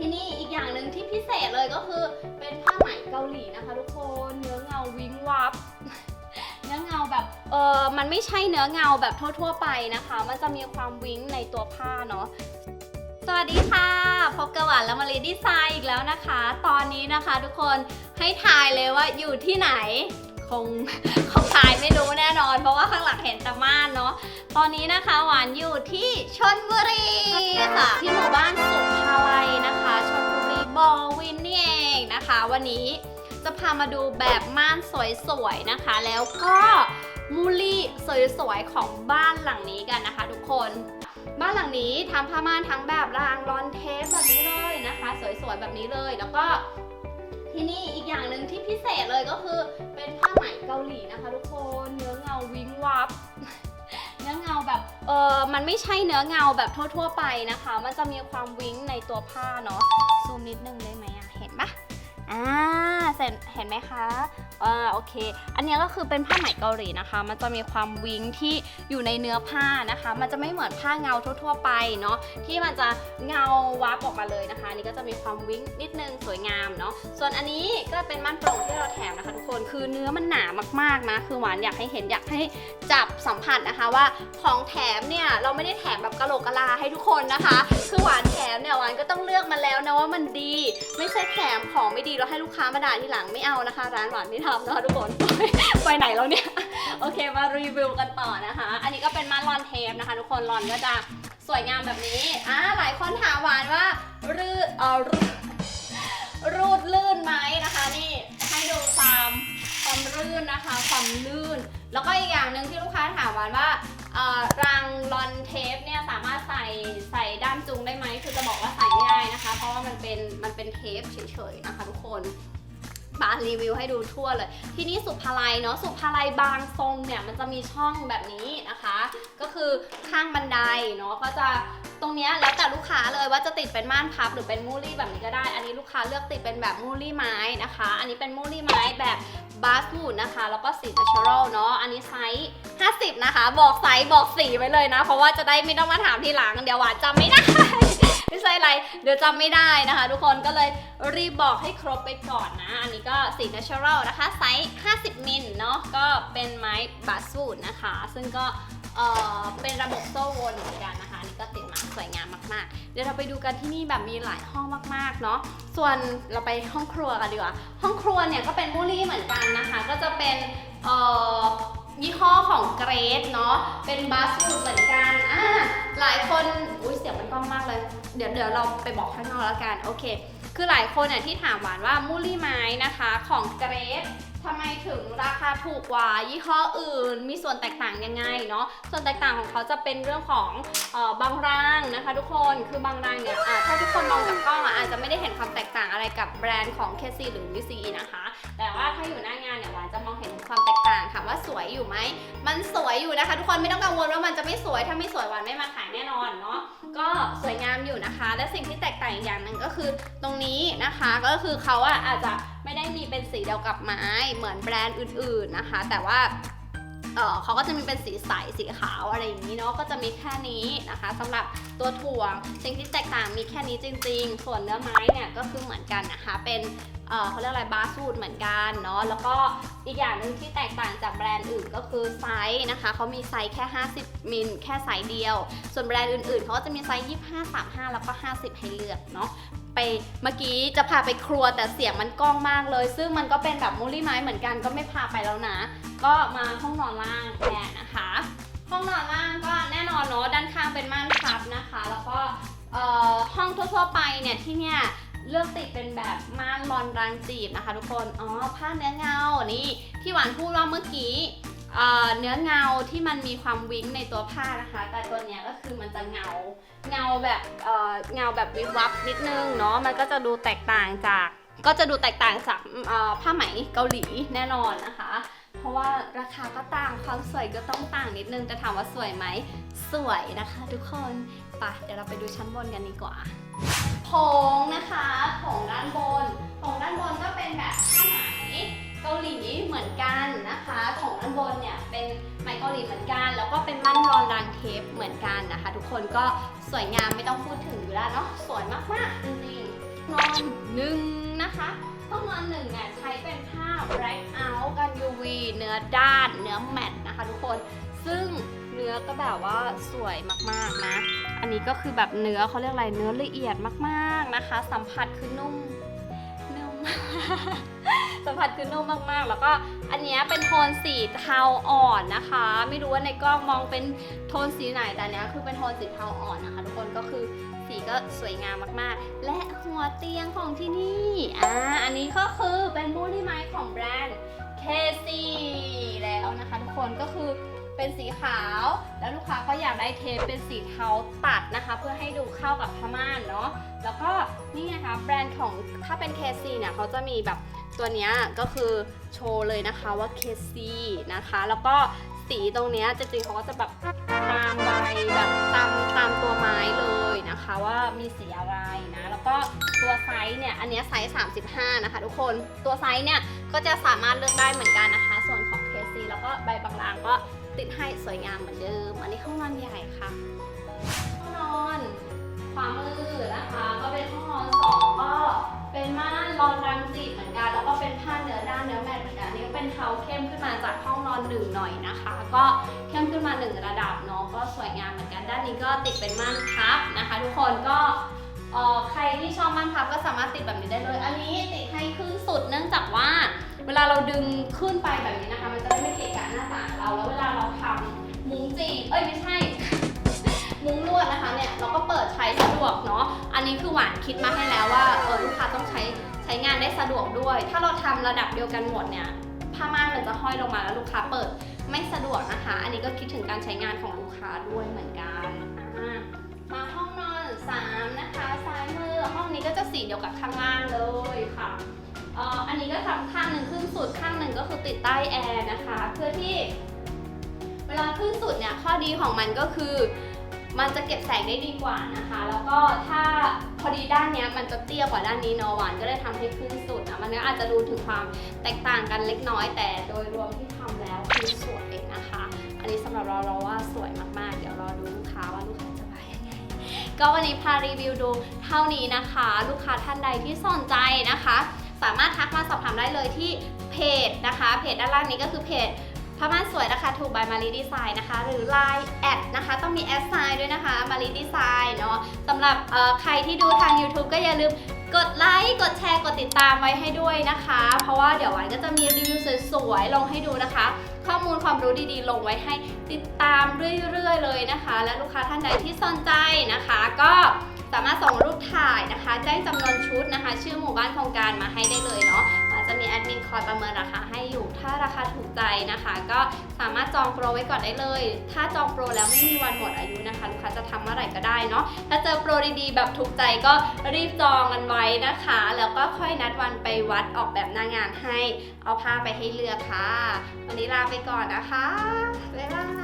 ที่นี่อีกอย่างหนึ่งที่พิเศษเลยก็คือ เป็นผ้าไหมเกาหลีนะคะ ทุกคนเนื้อเงาวิงวับ เนื้อเงาแบบเออมันไม่ใช่เนื้อเงาแบบทั่ว ๆ ไปนะคะ มันจะมีความวิงในตัวผ้าเนาะสวัสดีค่ะพบกับหวานและมารีดีไซน์อีกแล้วนะคะ ตอนนี้นะคะ ทุกคนให้ทายเลยว่าอยู่ที่ไหน คงคงทายไม่รู้แน่นอน เพราะว่าข้างหลังเห็นแต่ม่านเนาะตอนนี้นะคะหวานอยู่ที่ชนบุรีค่ะ ที่หมู่บ้านสุภาลัยนะคะชนบุรีบอวินนี่เองนะคะ วันนี้จะพามาดูแบบม่านสวยๆนะคะ แล้วก็มูลี่สวยๆของบ้านหลังนี้กันนะคะ ทุกคนบ้านหลังนี้ทำผ้าม่านทั้งแบบรางรอนเทปแบบนี้เลยนะคะ สวยๆแบบนี้เลยแล้วก็ที่นี่อีกอย่างหนึ่งที่พิเศษเลยก็คือ เกาหลีนะคะ ทุกคนเนื้อเงาวิ้งวับ เนื้อเงาแบบเออมันไม่ใช่เนื้อเงาแบบทั่ว ๆ ไปนะคะ มันจะมีความวิ้งในตัวผ้าเนาะซูมนิดนึงได้ไหม อ่าเห็นเห็นไหมคะอ่าโอเค อันนี้ก็คือเป็นผ้าไหมเกาหลีนะคะ มันจะมีความวิ้งที่อยู่ในเนื้อผ้านะคะ มันจะไม่เหมือนผ้าเงาทั่ว ๆ ไปเนาะที่มันจะเงาวับออกมาเลยนะคะอันนี้ก็จะมีความวิ้งนิดนึงสวยงามเนาะส่วนอันนี้ก็เป็นม่านโปร่งที่เราแถมนะคะ ทุกคนคือเนื้อมันหนามากๆนะคือหวานอยากให้เห็นอยากให้จับสัมผัสนะคะว่าของแถมเนี่ยเราไม่ได้แถมแบบกะโหลกกะลาให้ทุกคนนะคะ คือหวานแถมเนี่ยหวานก็ต้องเลือกมาแล้วนะว่ามันดี ไม่ใช่แถมของไม่ดีแล้วให้ลูกค้ามาด่าทีหลังไม่เอานะคะ ร้านหวานไม่ทำนะคะทุกคน ไปไหนแล้วเนี่ย โอเคมารีวิวกันต่อนะคะ อันนี้ก็เป็นม่านรอนเทปนะคะ ทุกคนรอนก็จะสวยงามแบบนี้อ่าหลายคนถามหวานว่ารืดเออรูดรูดลื่นไหมนะคะ นี่ให้ดูความความลื่นนะคะ ความลื่น แล้วก็อีกอย่างหนึ่งที่ลูกค้าถามหวานว่าเออรางรอนเทปเนี่ยสามารถใส่ใส่ด้ามจุงได้ไหมคือจะบอกว่าใเพราะว่ามันเป็นมันเป็นเทปเฉยๆนะคะทุกคนมารีวิวให้ดูทั่วเลย ที่นี่สุภาลัยเนาะสุภาลัยบางทรงเนี่ยมันจะมีช่องแบบนี้นะคะ ก็คือข้างบันไดเนาะก็จะตรงเนี้ยแล้วแต่ลูกค้าเลยว่าจะติดเป็นม่านพับหรือเป็นมูลี่แบบนี้ก็ได้ อันนี้ลูกค้าเลือกติดเป็นแบบมูลี่ไม้นะคะ อันนี้เป็นมูลี่ไม้แบบบาสวูดนะคะ แล้วก็สี natural เนาะอันนี้ไซส์50 นะคะ บอกไซส์บอกสีไว้เลยนะ เพราะว่าจะได้ไม่ต้องมาถามทีหลัง เดี๋ยวหวานจำไม่ได้ ไม่ใช่อะไร เดี๋ยวจำไม่ได้นะคะ ทุกคนก็เลยรีบบอกให้ครบไปก่อนนะ อันนี้ก็สี natural นะคะ ไซส์ 50 มิลเนาะก็เป็นไม้บาสูดนะคะ ซึ่งก็เอ่อเป็นระบบโซ่วนเหมือนกันนะคะนนี้ก็ติดมาสวยงามมากๆ เดี๋ยวเราไปดูกันที่นี่แบบมีหลายห้องมากๆเนาะส่วนเราไปห้องครัวกันดีกว่าห้องครัวเนี่ยก็เป็นมูลี่เหมือนกันนะคะ ก็จะเป็นเอ่อยี่ห้อของเกรดเนาะเป็นบาสูดเหมือนกันอ่า หลายคนอุ้ยเสียงมันกล้องมากเลย เดี๋ยวเดี๋ยวเราไปบอกข้างนอกแล้วกันโอเค คือหลายคนเนี่ยที่ถามหวานว่ามูลี่ไม้นะคะของเกรดทำไมถึงราคาถูกกว่ายี่ห้ออื่น มีส่วนแตกต่างยังไงเนาะส่วนแตกต่างของเขาจะเป็นเรื่องของเออบางรางนะคะ ทุกคนคือบางรางเนี่ย ไม่ได้เห็นความแตกต่างอะไรกับแบรนด์ของ KC หรือ VC นะคะ แต่ว่าถ้าอยู่หน้างานเนี่ยหวานจะมองเห็นความแตกต่างถามว่าสวยอยู่ไหม มันสวยอยู่นะคะ ทุกคนไม่ต้องกังวลว่ามันจะไม่สวยถ้าไม่สวยหวานไม่มาขายแน่นอนเนาะก็สวยงามอยู่นะคะ และสิ่งที่แตกต่างอีกอย่างหนึ่งก็คือตรงนี้นะคะก็คือเขาอะอาจจะไม่ได้มีเป็นสีเดียวกับไม้เหมือนแบรนด์อื่น ๆนะคะ แต่ว่า เออเขาก็จะมีเป็นสีใสสีขาวอะไรอย่างนี้เนาะก็จะมีแค่นี้นะคะสำหรับตัวถั่วสิ่งที่แตกต่างมีแค่นี้จริง ๆ ส่วนเนื้อไม้เนี่ยก็คือเหมือนกันนะคะ เป็นเขาเรียกอะไรบาสูดเหมือนกันเนาะแล้วก็อีกอย่างหนึ่งที่แตกต่างจากแบรนด์อื่นก็คือไซส์นะคะเขามีไซส์แค่ 50 มิลแค่ไซส์เดียว ส่วนแบรนด์อื่นๆเขาก็จะมีไซส์25 35 แล้วก็ 50 ให้เลือกเนาะ ไปเมื่อกี้จะพาไปครัวแต่เสียงมันก้องมากเลย ซึ่งมันก็เป็นแบบมูลี่ไม้เหมือนกันก็ไม่พาไปแล้วนะ ก็มาห้องนอนล่างแทนนะคะ ห้องนอนล่างก็แน่นอนเนาะด้านข้างเป็นม่านพับนะคะ แล้วก็ห้องทั่วๆไปเนี่ยที่เนี่ยเลือกติดเป็นแบบม่านรอนรางจีบนะคะ ทุกคน อ๋อผ้าเนื้อเงา นี่ที่หวานพูดว่าเมื่อกี้ เนื้อเงาที่มันมีความวิ้งในตัวผ้านะคะ แต่ตัวเนี้ยก็คือมันจะเงา เงาแบบเงาแบบวิบวับนิดนึงเนาะ มันก็จะดูแตกต่างจาก ก็จะดูแตกต่างจากผ้าไหมเกาหลีแน่นอนนะคะ เพราะว่าราคาก็ต่าง ความสวยก็ต้องต่างนิดนึง แต่ถามว่าสวยไหม สวยนะคะ ทุกคนไปเดี๋ยวเราไปดูชั้นบนกันดีกว่าโถงนะคะโถงด้านบนโถงด้านบนก็เป็นแบบผ้าไหมเกาหลีเหมือนกัน บนเนี่ยเป็นไหมเกาหลีเหมือนกัน แล้วก็เป็นมั่นรอนรางเทปเหมือนกันนะคะ ทุกคนก็สวยงามไม่ต้องพูดถึงอยู่แล้วเนาะสวยมากๆจริงๆหนึ่งนะคะห้องนอนหนึ่งเนี่ยใช้เป็นผ้า black out กัน UV เนื้อด้านเนื้อแมตต์นะคะ ทุกคนซึ่งเนื้อก็แบบว่าสวยมากๆนะ อันนี้ก็คือแบบเนื้อเขาเรียกอะไรเนื้อละเอียดมากๆนะคะ สัมผัสคือนุ่ม สัมผัสคือนุ่มมากๆ แล้วก็อันเนี้ยเป็นโทนสีเทาอ่อนนะคะ ไม่รู้ว่าในกล้องมองเป็นโทนสีไหนแต่อันเนี้ยคือเป็นโทนสีเทาอ่อนนะคะ ทุกคนก็คือสีก็สวยงามมากๆ และหัวเตียงของที่นี่อ่าอันนี้ก็คือเป็นบูดี้ไม้ของแบรนด์ KC แล้วนะคะ ทุกคนก็คือ เป็นสีขาว แล้วลูกค้าก็อยากได้เทปเป็นสีเทาตัดนะคะ เพื่อให้ดูเข้ากับผ้าม่านเนาะแล้วก็นี่ไงคะแบรนด์ของถ้าเป็น KC เนี่ยเขาจะมีแบบตัวนี้ก็คือโชว์เลยนะคะว่า KC นะคะ แล้วก็สีตรงนี้จริงๆเขาก็จะแบบตามใบแบบตามตามตัวไม้เลยนะคะ ว่ามีสีอะไรนะ แล้วก็ตัวไซส์เนี่ยอันนี้ไซส์ 35 นะคะ ทุกคนตัวไซส์เนี่ยก็จะสามารถเลือกได้เหมือนกันนะคะ ส่วนของ KC แล้วก็ใบบางๆก็ ติดให้สวยงามเหมือนเดิม อันนี้ห้องนอนใหญ่ค่ะ ห้องนอนขวามือนะคะ ก็เป็นห้องนอนสองก็เป็นม่านรองรังสีเหมือนกัน แล้วก็เป็นผ้าเนื้อด้านเนื้อแมทเหมือนกันอันนี้ก็เป็นเทาเข้มขึ้นมาจากห้องนอนหนึ่งหน่อยนะคะ ก็เข้มขึ้นมาหนึ่งระดับเนาะก็สวยงามเหมือนกันด้านนี้ก็ติดเป็นม่านพับนะคะ ทุกคนก็ใครที่ชอบม่านพับก็สามารถติดแบบนี้ได้เลย อันนี้ติดให้ขึ้นสุดเนื่องจากว่า เวลาเราดึงขึ้นไปแบบนี้นะคะ มันจะได้ไม่เกะกะหน้าต่างเรา แล้วเวลาเราทำมุ้งจีบเอ้ยไม่ใช่ มุ้งลวดนะคะเนี่ยเราก็เปิดใช้สะดวกเนาะ อันนี้คือหวานคิดมาให้แล้วว่าเออลูกค้าต้องใช้ใช้งานได้สะดวกด้วย ถ้าเราทำระดับเดียวกันหมดเนี่ยผ้าม่านมันจะห้อยลงมาแล้วลูกค้าเปิดไม่สะดวกนะคะ อันนี้ก็คิดถึงการใช้งานของลูกค้าด้วยเหมือนกันมาห้องนอนสามนะคะซ้ายมือห้องนี้ก็จะสีเดียวกับข้างล่างเลยค่ะ เอ่ออันนี้ก็ทำข้างหนึ่งขึ้นสุดข้างหนึ่งก็คือติดใต้แอร์นะคะ เพื่อที่เวลาขึ้นสุดเนี่ยข้อดีของมันก็คือ มันจะเก็บแสงได้ดีกว่านะคะ แล้วก็ถ้าพอดีด้านเนี้ยมันจะเตี้ยกว่าด้านนี้เนอะหวานก็เลยทำให้ขึ้นสุดนะมันก็อาจจะดูถึงความแตกต่างกันเล็กน้อย แต่โดยรวมที่ทำแล้วคือสวยนะคะ อันนี้สำหรับเราเราว่าสวยมากๆ เดี๋ยวรอดูลูกค้าว่าลูกค้าจะว่ายังไง ก็วันนี้พารีวิวดูเท่านี้นะคะ ลูกค้าท่านใดที่สนใจนะคะามได้เลยที่เพจนะคะเพจด้านล่างนี้ก็คือเพจพม่านสวยนะคะถูก by มารีดีไซน์นะคะ หรือ Line แอดนะคะ ต้องมีแอดไซน์ด้วยนะคะมารีดีไซน์เนาะสำหรับใครที่ดูทาง YouTube ก็อย่าลืมกดไลค์ กดแชร์ กดติดตามไว้ให้ด้วยนะคะ เพราะว่าเดี๋ยววันก็จะมีรีวิวสวยๆ ลงให้ดูนะคะ ข้อมูลความรู้ดีๆ ลงไว้ให้ติดตามเรื่อยๆ เลยนะคะ และลูกค้าท่านใดที่สนใจนะคะ ก็สามารถส่งรูปถ่ายนะคะ แจ้งจำนวนชุดนะคะ ชื่อหมู่บ้านโครงการมาให้ได้เลยเนาะ จะมีแอดมินคอยประเมินราคาให้อยู่ ถ้าราคาถูกใจนะคะ ก็สามารถจองโปรไว้ก่อนได้เลย ถ้าจองโปรแล้วไม่มีวันหมดอายุนะคะลูกค้าจะทำเมื่อไหร่ก็ได้เนาะ ถ้าเจอโปรดีๆ แบบถูกใจก็รีบจองกันไว้นะคะ แล้วก็ค่อยนัดวันไปวัดออกแบบหน้างานให้ เอาผ้าไปให้เลือกค่ะ วันนี้ลาไปก่อนนะคะ บ๊ายบาย